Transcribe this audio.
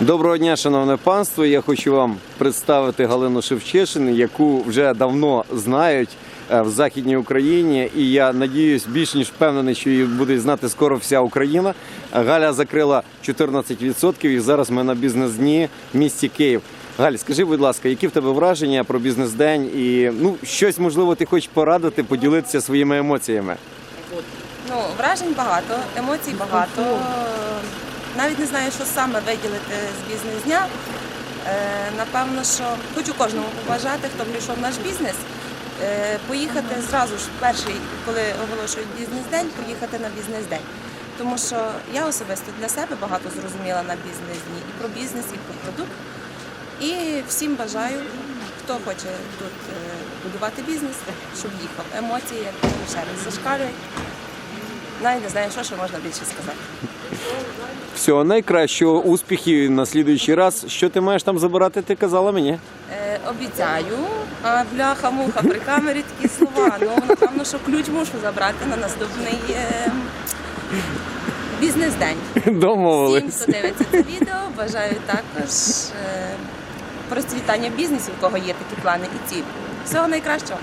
Доброго дня, шановне панство. Я хочу вам представити Галину Шевчешин, яку вже давно знають е, в Західній Україні. І я надіюсь, більш ніж впевнений, що її буде знати скоро вся Україна. Галя закрила 14% і зараз ми на бізнес-дні в місті Київ. Галь, скажи, будь ласка, які в тебе враження про бізнес-день? І ну щось можливо ти хочеш порадити, поділитися своїми емоціями. Ну, вражень багато, емоцій багато. Навіть не знаю, що саме виділити з бізнес-дня. Е, Напевно, що хочу кожному побажати, хто прийшов в наш бізнес, е, поїхати зразу ж перший, коли оголошують бізнес-день, поїхати на бізнес-день. Тому що я особисто для себе багато зрозуміла на бізнес-дні і про бізнес, і про продукт. І всім бажаю, хто хоче тут е, будувати бізнес, щоб їхав. Емоції, як ще раз зашкалюють. Навіть не знаю, що ще можна більше сказати. Всього найкращого, успіхів на слідуючий раз. Що ти маєш там забирати? Ти казала мені. Е, обіцяю, а бляха-муха при камері такі слова. Ну, напевно, що ключ мушу забрати на наступний е, бізнес-день. Всім, хто дивиться це відео, бажаю також е, процвітання бізнесів, у кого є такі плани і цілі. Всього найкращого.